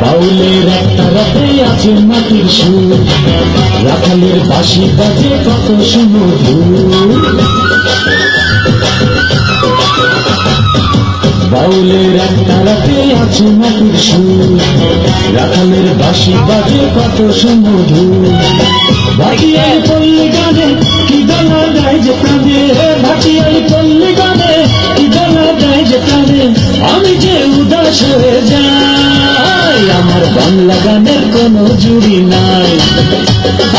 বাউলের একটা রাতে মাটির সুর। রাখালের বাসি বাজে কত সুমধুর। বাউলের রাতে আছে মাটির সুর। রাখালের বাসি বাজে কত সুমধুর ভাটিয়াই পল্লী গানে কি দলা দেয় যে প্রাণে? ভাটিয়াই পল্লী গানে কি দলা দেয় যে প্রাণে? আমি যে উদাস হয়ে যাই, আমার বাংলা গানের কোনো জুড়ি নাই।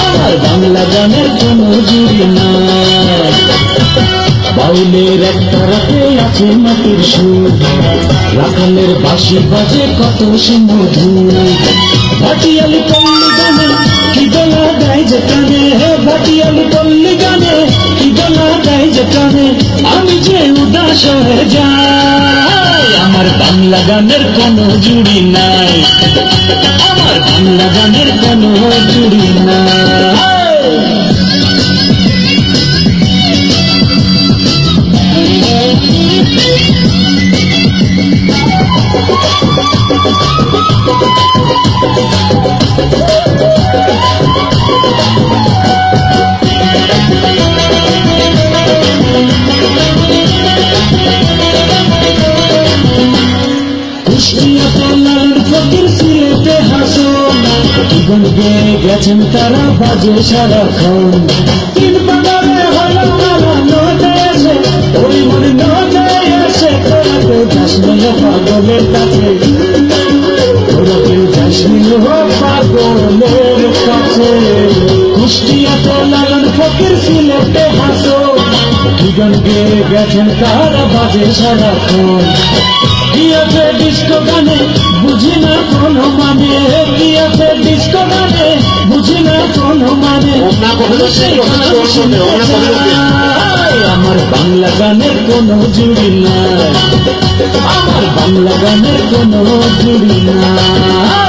আমার বাংলা গানের কোনো জুড়ি নাই। বাউলের একটা রাতে আছে মাটির সুর। রাখালের বাঁশি বাজে কত সুমধুর ভাটিয়ালি পল্লী গানে কি দোলা দেয় যে কানে? ভাটিয়ালি পল্লী গানে কি দোলা দেয় যে কানে? আমি যে উদাস হয়ে যাই, আমার বাংলা গানের কোনো জুড়ি নাই। আমার বাংলা গানের কোনো জুড়ি নাই। জীবন গেছেন তারা বাজে সারাক্ষণ। তিন পাগারে হলো ওই মনে নদে এসে তোরাকে যাস নিল পাগলের জীবন গেয়ে গেছেন তারা বাজে সারাক্ষণ। গিয়েছে ডিস্কো গানে বুঝি না কোনো মানে। গিয়েছে ডিস্কো গানে বুঝি না কোনো মানে। আমার বাংলা গানের কোনো জুড়ি নাই। আমার বাংলা গানের কোনো জুড়ি নাই।